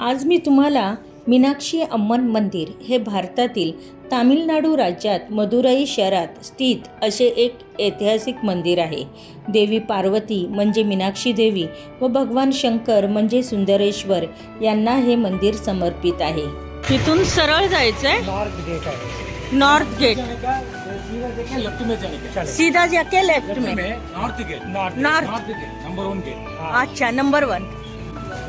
आज मी तुम्हाला मीनाक्षी अम्मन मंदिर हे भारतातील तामिळनाडू राज्यात मदुराई शहरात स्थित असे एक ऐतिहासिक मंदिर आहे. देवी पार्वती म्हणजे मीनाक्षी देवी व भगवान शंकर म्हणजे सुंदरेश्वर यांना हे मंदिर समर्पित आहे. तिथून सरळ गेट आहे. नॉर्थ गेट सीधा जाके लेफ्ट में. North gate north north north gate number one gate अच्छा नंबर वन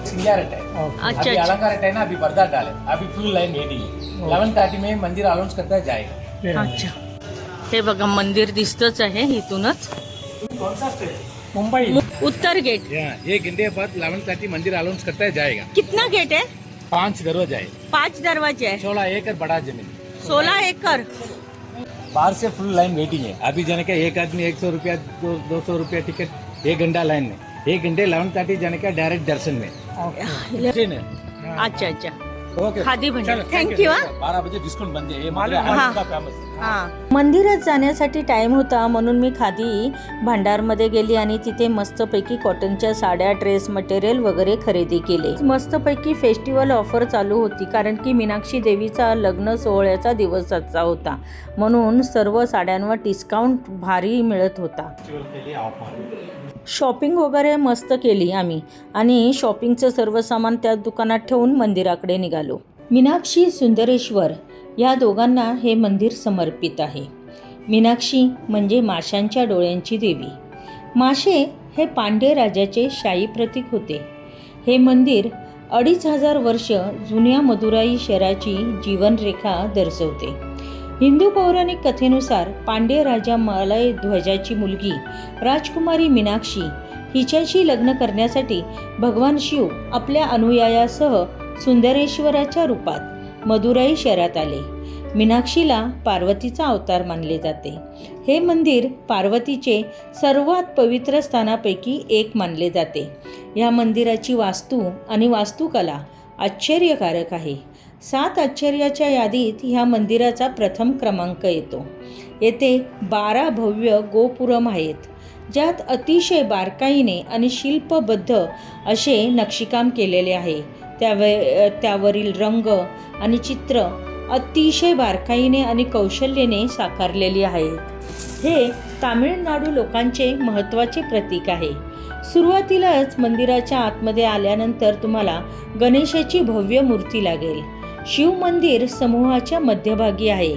सिंगारट है ओके. अच्छा अभी अच्छा अलंकार है ना अभी पर्दा डाले अभी फुल लाइन रेडी है इलेवन थर्टी में मंदिर अलाउंस करता है जाएगा. अच्छा. हे बघा मंदिर दिसतच आहे इथूनच. कौन सा स्टेट मुंबई. उत्तर गेट एक घंटे बाद इलेवन थर्टी मंदिर अलाउंस करता है जाएगा. कितना गेट है? पांच दरवाजा है पाच दरवाजे है सोलह एकड़ बड़ा जमीन. सोलह एकड़. बाहर से फुल लाइन वेटिंग है. अभी जाने का एक आदमी एक सौ रुपया दो दो सौ रुपया टिकट एक घंटा लाइन में. एक घंटे इलेवन थर्टी जाने का डायरेक्ट दर्शन में. है अच्छा अच्छा खादी भंडार चलो, थँक thank यू you. हा बारह बजे डिस्काउंट बंद मंदिरात जाण्यासाठी टाइम होता. म्हणून मी खादी भांडारमध्ये गेली आणि तिथे मस्तपैकी कॉटनच्या साड्या ड्रेस मटेरियल वगैरे खरेदी केले. मस्तपैकी फेस्टिवल ऑफर चालू होती कारण की मीनाक्षी देवीचा लग्न सोहळ्याचा दिवस आजचा होता. म्हणून सर्व साड्यांवर डिस्काउंट भारी मिळत होता. शॉपिंग वगैरे मस्त केली आम्ही आणि शॉपिंगचं सर्व सामान त्या दुकानात ठेवून मंदिराकडे निघालो. मीनाक्षी सुंदरेश्वर या दोघांना हे मंदिर समर्पित आहे. मीनाक्षी म्हणजे माशांच्या डोळ्यांची देवी. माशे हे पांडे राजाचे शाही प्रतीक होते. हे मंदिर अडीच हजार वर्ष जुन्या मदुराई शहराची जीवनरेखा दर्शवते. हिंदू पौराणिक कथेनुसार पांड्य राजा मलय ध्वजाची मुलगी राजकुमारी मीनाक्षी हिच्याशी लग्न करण्यासाठी भगवान शिव आपल्या अनुयायासह सुंदरेश्वराच्या रूपात मदुराई शहरात आले. मीनाक्षीला पार्वतीचा अवतार मानले जाते. हे मंदिर पार्वतीचे सर्वात पवित्र स्थानापैकी एक मानले जाते. या मंदिराची वास्तू आणि वास्तुकला आश्चर्यकारक आहे. सात आश्चर्याच्या यादीत ह्या मंदिराचा प्रथम क्रमांक येतो. येथे बारा भव्य गोपुरम आहेत ज्यात अतिशय बारकाईने आणि शिल्पबद्ध असे नक्षीकाम केलेले आहे. त्यावे त्यावरील रंग आणि चित्र अतिशय बारकाईने आणि कौशल्याने साकारलेली आहेत. हे तामिळनाडू लोकांचे महत्त्वाचे प्रतीक आहे. सुरुवातीलाच मंदिराच्या आतमध्ये आल्यानंतर तुम्हाला गणेशाची भव्य मूर्ती लागेल. शिव मंदिर समूहाच्या मध्यभागी आहे.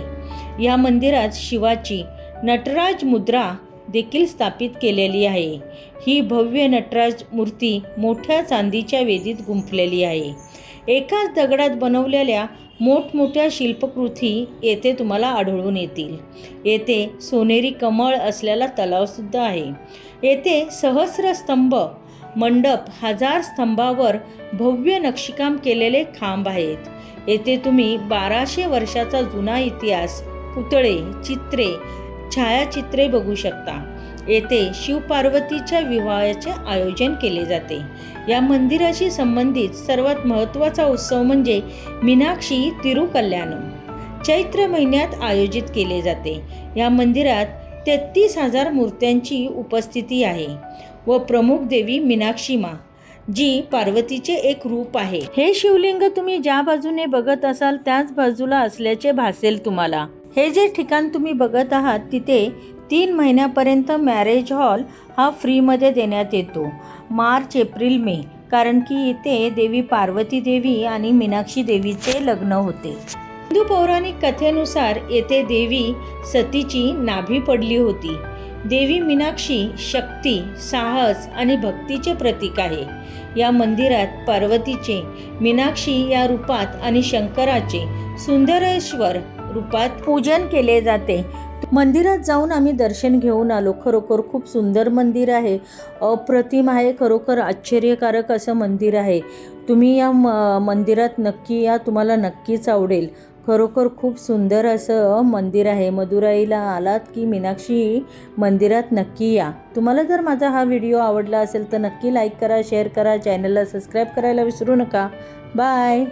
या मंदिरात शिवाची नटराज मुद्रा देखील स्थापित केलेली आहे. ही भव्य नटराज मूर्ती मोठ्या चांदीच्या वेदीत गुंफलेली आहे. एकाच दगडात बनवलेल्या मोठमोठ्या शिल्पकृती येथे तुम्हाला आढळून येतील. येथे सोनेरी कमळ असलेला तलावसुद्धा आहे. येथे सहस्र स्तंभ मंडप हजार स्तंभावर भव्य नक्षीकाम केलेले खांब आहेत. येथे तुम्ही बाराशे वर्षाचा जुना इतिहास पुतळे चित्रे छायाचित्रे बघू शकता. येथे शिवपार्वतीच्या विवाहाचे आयोजन केले जाते. या मंदिराशी संबंधित सर्वात महत्त्वाचा उत्सव म्हणजे मीनाक्षी तिरुकल्याणम चैत्र महिन्यात आयोजित केले जाते. या मंदिरात तेहतीस हजार मूर्त्यांची उपस्थिती आहे व प्रमुख देवी मीनाक्षी मा जी पार्वतीचे एक रूप आहे. हे शिवलिंग तुम्ही ज्या बाजूने बघत असाल त्याच बाजूला असल्याचे भासेल तुम्हाला. हे जे ठिकाण तुम्ही बघत आहात तिथे तीन महिन्यापर्यंत मॅरेज हॉल हा फ्रीमध्ये देण्यात येतो. March April May. कारण की इथे देवी पार्वती देवी आणि मीनाक्षी देवीचे लग्न होते. हिंदू पौराणिक कथेनुसार येथे देवी सतीची नाभी पडली होती. देवी मीनाक्षी शक्ती साहस आणि भक्तीचे प्रतीक आहे. या मंदिरात पार्वतीचे मीनाक्षी या रूपात आणि शंकराचे सुंदरेश्वर रूपात पूजन केले जाते. मंदिरात जाऊन आम्ही दर्शन घेऊन आलो. खरोखर खूप सुंदर मंदिर आहे. अप्रतिम आहे. खरोखर आश्चर्यकारक असं मंदिर आहे. तुम्ही या म मंदिरात नक्की या. तुम्हाला नक्कीच आवडेल. खरोखर खूप सुंदर असं मंदिर आहे. मदुराईला आलात की मीनाक्षी मंदिरात नक्की या. तुम्हाला जर माझा हा व्हिडिओ आवडला असेल तर नक्की लाईक करा शेअर करा चॅनलला सबस्क्राईब करायला विसरू नका. बाय.